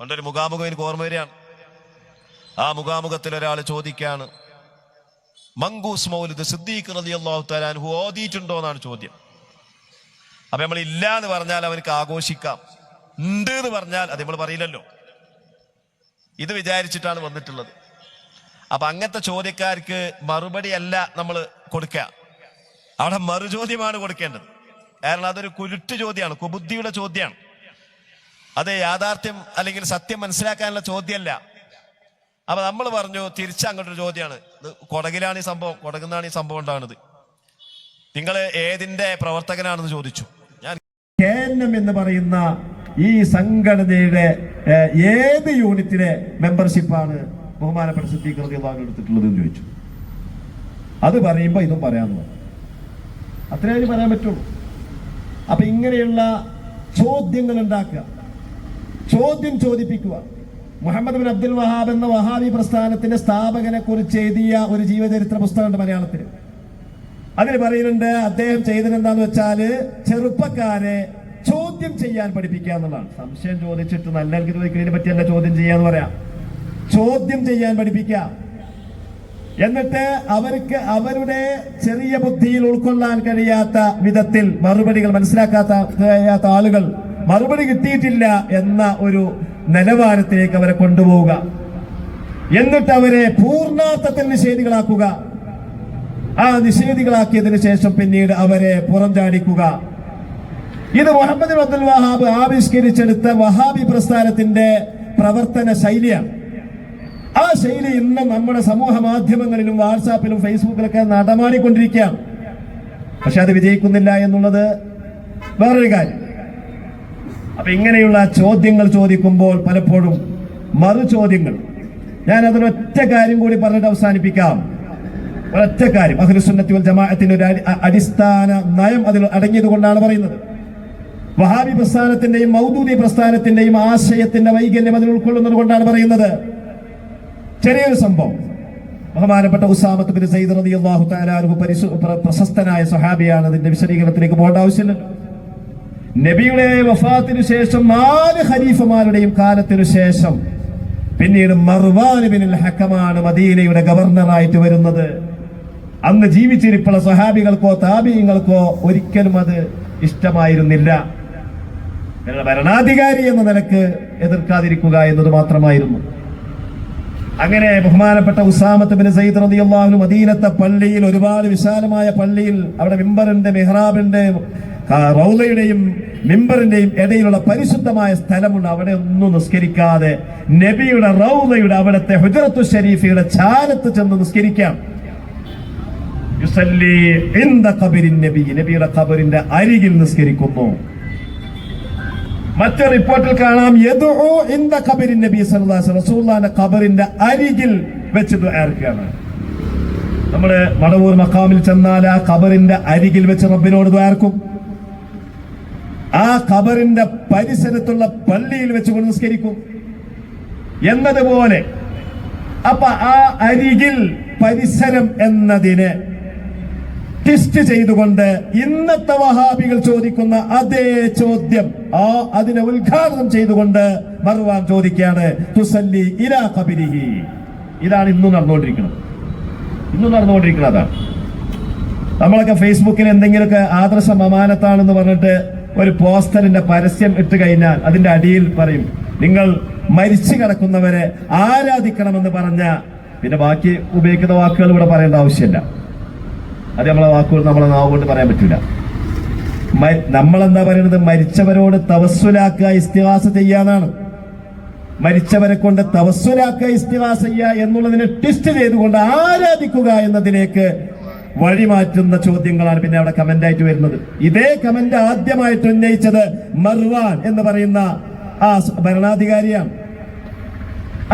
പണ്ടൊരു മുഖാമുഖം എനിക്ക് ഓർമ്മ വരികയാണ്. ആ മുഖാമുഖത്തിൽ ഒരാൾ ചോദിക്കാണ് മങ്കൂസ് മൗലിദ് സിദ്ദീഖ് നദി അള്ളാഹു തലാൻഹു ഓതിയിട്ടുണ്ടോ എന്നാണ് ചോദ്യം. അപ്പൊ നമ്മൾ ഇല്ല എന്ന് പറഞ്ഞാൽ അവനക്ക് ആഘോഷിക്കാം. ഉണ്ട് എന്ന് പറഞ്ഞാൽ അത് നമ്മൾ പറയില്ലല്ലോ. ഇത് വിചാരിച്ചിട്ടാണ് വന്നിട്ടുള്ളത്. അപ്പൊ അങ്ങനത്തെ ചോദ്യക്കാർക്ക് മറുപടി അല്ല നമ്മൾ കൊടുക്കുക. അവിടെ മറുചോദ്യമാണ് കൊടുക്കേണ്ടത്. കാരണം അതൊരു കുരുട്ട് ചോദ്യമാണ് കുബുദ്ധിയുടെ ചോദ്യമാണ്. അത് യാഥാർത്ഥ്യം അല്ലെങ്കിൽ സത്യം മനസ്സിലാക്കാനുള്ള ചോദ്യമല്ല. അപ്പൊ നമ്മൾ പറഞ്ഞു തിരിച്ച് അങ്ങോട്ടൊരു ചോദ്യമാണ്. ഇത് കൊടകിലാണ് ഈ സംഭവം കൊടകുന്നാണ് ഈ സംഭവം ഉണ്ടാകുന്നത്. നിങ്ങൾ ഏതിന്റെ പ്രവർത്തകനാണെന്ന് ചോദിച്ചു. ഞാൻ എന്ന് പറയുന്ന ഈ സംഘടനയുടെ ഏത് യൂണിറ്റിലെ മെമ്പർഷിപ്പാണ് ബഹുമാനപ്പെട്ട സിദ്ദീഖ് എടുത്തിട്ടുള്ളത് എന്ന് ചോദിച്ചു. അത് പറയുമ്പോൾ ഇതും പറയാമെന്ന് പറഞ്ഞു. അത്രേ പറയാൻ പറ്റുള്ളൂ. അപ്പൊ ഇങ്ങനെയുള്ള ചോദ്യങ്ങൾ ഉണ്ടാക്കുക. ചോദ്യം ചോദിപ്പിക്കുക. മുഹമ്മദ് ബിൻ അബ്ദുൽ വഹാബ് എന്ന വഹാബി പ്രസ്ഥാനത്തിന്റെ സ്ഥാപകനെ കുറിച്ച് എഴുതിയ ഒരു ജീവചരിത്ര പുസ്തകമുണ്ട് മലയാളത്തിൽ. അതിൽ പറയുന്നുണ്ട് അദ്ദേഹം ചെയ്തത് എന്താന്ന് വെച്ചാൽ ചെറുപ്പക്കാരെ ചോദ്യം ചെയ്യാൻ പഠിപ്പിക്കുക എന്നുള്ളതാണ്. സംശയം ചോദിച്ചിട്ട് നല്ല ചോദിക്കുന്നതിനെ പറ്റിയല്ല ചോദ്യം ചെയ്യാന്ന് പറയാം. ചോദ്യം ചെയ്യാൻ പഠിപ്പിക്കുക. എന്നിട്ട് അവർക്ക് അവരുടെ ചെറിയ ബുദ്ധിയിൽ ഉൾക്കൊള്ളാൻ കഴിയാത്ത വിധത്തിൽ മറുപടികൾ മനസ്സിലാക്കാത്ത ആളുകൾ മറുപടി കിട്ടിയിട്ടില്ല എന്ന ഒരു നിലവാരത്തിലേക്ക് അവരെ കൊണ്ടുപോവുക. എന്നിട്ട് അവരെ പൂർണാർത്ഥത്തിൽ നിഷേധികളാക്കുക. ആ നിഷേധികളാക്കിയതിന് ശേഷം പിന്നീട് അവരെ പുറംചാടിക്കുക. ഇത് മുഹമ്മദ് അബ്ദുൽ വഹാബ് ആവിഷ്കരിച്ചെടുത്ത വഹാബി പ്രസ്ഥാനത്തിന്റെ പ്രവർത്തന ശൈലിയാണ്. ആ ശൈലി ഇന്നും നമ്മുടെ സമൂഹ മാധ്യമങ്ങളിലും വാട്സാപ്പിലും ഫേസ്ബുക്കിലൊക്കെ നടമാടിക്കൊണ്ടിരിക്കുകയാണ്. പക്ഷെ അത് വിജയിക്കുന്നില്ല എന്നുള്ളത് വേറൊരു കാര്യം. അപ്പൊ ഇങ്ങനെയുള്ള ചോദ്യങ്ങൾ ചോദിക്കുമ്പോൾ പലപ്പോഴും മറു ചോദ്യങ്ങൾ ഞാൻ അതിനൊറ്റ കാര്യം കൂടി പറഞ്ഞിട്ട് അവസാനിപ്പിക്കാം. ഒരൊറ്റ കാര്യം. അഖിലുസുന്നത്തി വൽ ജമാഅത്തിന്റെ ഒരു അടിസ്ഥാന നയം അതിൽ അടങ്ങിയത് കൊണ്ടാണ് പറയുന്നത്. വഹാബി പ്രസ്ഥാനത്തിന്റെയും മൗദൂദി പ്രസ്ഥാനത്തിന്റെയും ആശയത്തിന്റെ വൈകല്യം അതിൽ ഉൾക്കൊള്ളുന്നത് കൊണ്ടാണ് പറയുന്നത്. ചെറിയൊരു സംഭവം. ബഹുമാനപ്പെട്ട ഉസാമത്ത് ബിൻ സയ്യിദ് റളിയല്ലാഹു തആല പരിശു- പ്ര- പ്രശസ്തനായ സഹാബിയാണ് അതിന്റെ വിശദീകരണത്തിലേക്ക് പോകേണ്ട ആവശ്യമില്ലല്ലോ. നബിയുടെ വഫാത്തിനു ശേഷം നാല് ഖലീഫമാരുടെയും കാലത്തിനു ശേഷം പിന്നീട് മർവാൻ ബിൻ ഹക്കമാണ് മദീനയുടെ ഗവർണറായിട്ട് വരുന്നത്. അന്ന് ജീവിച്ചിരിപ്പുള്ള സഹാബികൾക്കോ താബിയങ്ങൾക്കോ ഒരിക്കലും അത് ഇഷ്ടമായിരുന്നില്ല. ഭരണാധികാരി എന്ന നിലയ്ക്ക് എതിർക്കാതിരിക്കുക എന്നത് മാത്രമായിരുന്നു. അങ്ങനെ ബഹുമാനപ്പെട്ട ഉസാമത്ത് ബിൻ സയ്യിദ് റളിയല്ലാഹു മദീനത്തെ പള്ളിയിൽ ഒരുപാട് വിശാലമായ പള്ളിയിൽ അവിടെ മിമ്പറിന്റെ മെഹ്റാബിന്റെ റൗലയുടെയും മിമ്പറിന്റെയും ഇടയിലുള്ള പരിശുദ്ധമായ സ്ഥലമുണ്ട്. അവിടെ ഒന്നും നിസ്കരിക്കാതെ നബിയുടെ റൗദയുടെ അവിടുത്തെ ഹുജറത്തു ഷരീഫിയുടെ ചാരത്ത് ചെന്ന് നിസ്കരിക്കാം. നബിയുടെ ഖബറിന്റെ അരികിൽ നിസ്കരിക്കുന്നു. മറ്റു റിപ്പോർട്ടിൽ കാണാം നബി റസൂലുള്ളാഹിന്റെ ഖബറിന്റെ അരികിൽ വെച്ച് ദുആർക്കുകയാണ് നമ്മുടെ മടവൂർ മക്കാമിൽ ചെന്നാൽ ആ ഖബറിന്റെ അരികിൽ വെച്ച് റബ്ബിനോട് ദ്വാർക്കും ആ ഖബറിന്റെ പരിസരത്തുള്ള പള്ളിയിൽ വെച്ച് കൊണ്ട് നിസ്കരിക്കും. എന്നതുപോലെ അപ്പൊ ആ അരികിൽ പരിസരം എന്നതിന് ടെസ്റ്റ് ചെയ്തുകൊണ്ട് ഇന്നത്തെ വഹാബികൾ ചോദിക്കുന്ന അതേ ചോദ്യം ആ അതിനെ ഉദ്ഘാടനം ചെയ്തുകൊണ്ട് മറുവാൻ ചോദിക്കുകയാണ് തുസല്ലി ഇലാ കബിരിഹി ഇതാണ് ഇന്നും നടന്നുകൊണ്ടിരിക്കുന്നത്. ഇന്നും നടന്നുകൊണ്ടിരിക്കുന്നത് അതാണ്. നമ്മളൊക്കെ ഫേസ്ബുക്കിൽ എന്തെങ്കിലുമൊക്കെ ആദർശം അമാനത്താണെന്ന് പറഞ്ഞിട്ട് ഒരു പോസ്റ്ററിന്റെ പരസ്യം ഇട്ട് കഴിഞ്ഞാൽ അതിന്റെ അടിയിൽ പറയും നിങ്ങൾ മരിച്ചു കിടക്കുന്നവരെ ആരാധിക്കണമെന്ന് പറഞ്ഞ പിന്നെ ബാക്കി ഉപയോഗിക്കുന്ന വാക്കുകൾ ഇവിടെ പറയേണ്ട ആവശ്യമില്ല. അത് നമ്മളെ വാക്കുകൾ നമ്മളെ നാവ് കൊണ്ട് പറയാൻ പറ്റില്ല നമ്മളെന്താ പറയുന്നത് മരിച്ചവരോട് തവസ്സുലാക്കുക ഇസ്തിഹാസ ചെയ്യാനാണ് മരിച്ചവരെ കൊണ്ട് തവസ്സുലാക്കുക ഇസ്തിഹാസ ചെയ്യുക എന്നുള്ളതിനെ ട്വിസ്റ്റ് ചെയ്തുകൊണ്ട് ആരാധിക്കുക എന്നതിലേക്ക് വഴിമാറ്റുന്ന ചോദ്യങ്ങളാണ് പിന്നെ അവിടെ കമന്റ് ആയിട്ട് വരുന്നത്. ഇതേ കമന്റ് ആദ്യമായിട്ട് ഉന്നയിച്ചത് മർവാൻ എന്ന് പറയുന്ന ആ ഭരണാധികാരിയാണ്.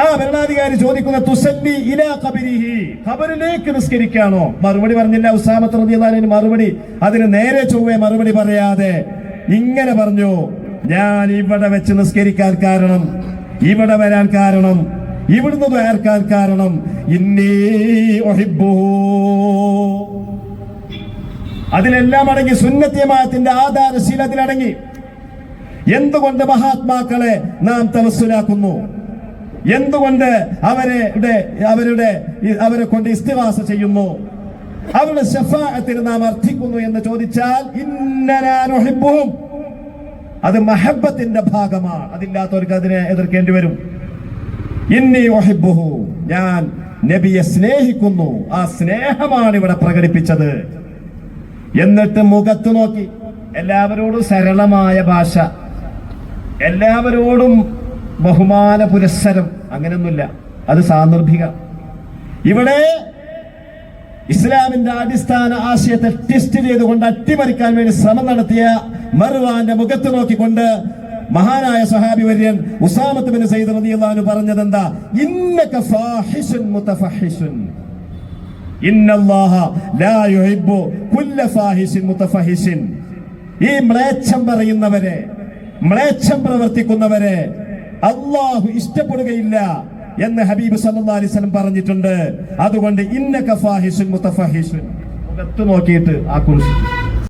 ആ ഭരണാധികാരി ചോദിക്കുന്ന തുസന്നി ഇലാ ഖബരിഹി? ഖബറിലേക്ക് നിസ്കരിക്കാണോ മറുപടി പറഞ്ഞില്ല ഉസാമത്ത് റളിയല്ലാഹു മറുപടി. അതിന് നേരെ ചൊവ്വേ മറുപടി പറയാതെ ഇങ്ങനെ പറഞ്ഞു ഞാൻ ഇവിടെ വെച്ച് നിസ്കരിക്കാൻ കാരണം ഇവിടെ വരാൻ കാരണം ഇവിടുന്ന് വേർക്കാൻ കാരണം. അതിലെല്ലാം അടങ്ങി സുന്നത്യമാത്തിന്റെ ആധാരശീലത്തിലടങ്ങി എന്തുകൊണ്ട് മഹാത്മാക്കളെ നാം തവസ്സുലാക്കുന്നു? എന്തുകൊണ്ട് അവരുടെ അവരുടെ അവരെ കൊണ്ട് ഇസ്തിവാസ ചെയ്യുന്നു? അവരുടെ ഷഫാഅത്തിന് നാം അർത്ഥിക്കുന്നു എന്ന് ചോദിച്ചാൽ ഇന്നനാ നുഹിബ്ബുഹും. അത് മഹബത്തിന്റെ ഭാഗമാണ്. അതില്ലാത്തവർക്ക് അതിനെ എതിർക്കേണ്ടി വരും. ഇന്നി ഒഹിബുഹു ഞാൻ നബിയെ സ്നേഹിക്കുന്നു. ആ സ്നേഹമാണ് ഇവിടെ പ്രകടിപ്പിച്ചത്. എന്നിട്ട് മുഖത്ത് നോക്കി. എല്ലാവരോടും സരളമായ ഭാഷ. എല്ലാവരോടും ബഹുമാന പുരസ്സരം. അങ്ങനെയൊന്നുമില്ല. അത് സാന്ദർഭിക. ഇവിടെ ഇസ്ലാമിന്റെ അടിസ്ഥാന ആശയത്തെ ടെസ്റ്റ് ചെയ്തുകൊണ്ട് അട്ടിമറിക്കാൻ വേണ്ടി ശ്രമം നടത്തിയ മറുവാന്റെ മുഖത്ത് നോക്കിക്കൊണ്ട് മഹാനായ സഹാബി വര്യൻ ഉസാമത്ത് ബിൻ സയ്യിദ് അൻഹു പറഞ്ഞത് എന്താ ഇന്നക ഫാഹിഷുൻ മുതഫഹിഷുൻ. ഇന്നല്ലാഹ ലാ യുഹിബ്ബു കുല്ല ഫാഹിഷിൻ മുതഫഹിഷിൻ. ഈ മ്ലേച്ഛം പറയുന്നവരെ മ്ലേച്ഛം പ്രവർത്തിക്കുന്നവരെ അള്ളാഹു ഇഷ്ടപ്പെടുകയില്ല എന്ന് ഹബീബ് സല്ലല്ലാഹു അലൈഹി വസല്ലം പറഞ്ഞിട്ടുണ്ട്. അതുകൊണ്ട് ഇന്നക ഫാഹിഷുൻ മുതഫഹിഷൻ. മുഖത്ത് നോക്കിയിട്ട് ആക്രോശിച്ചു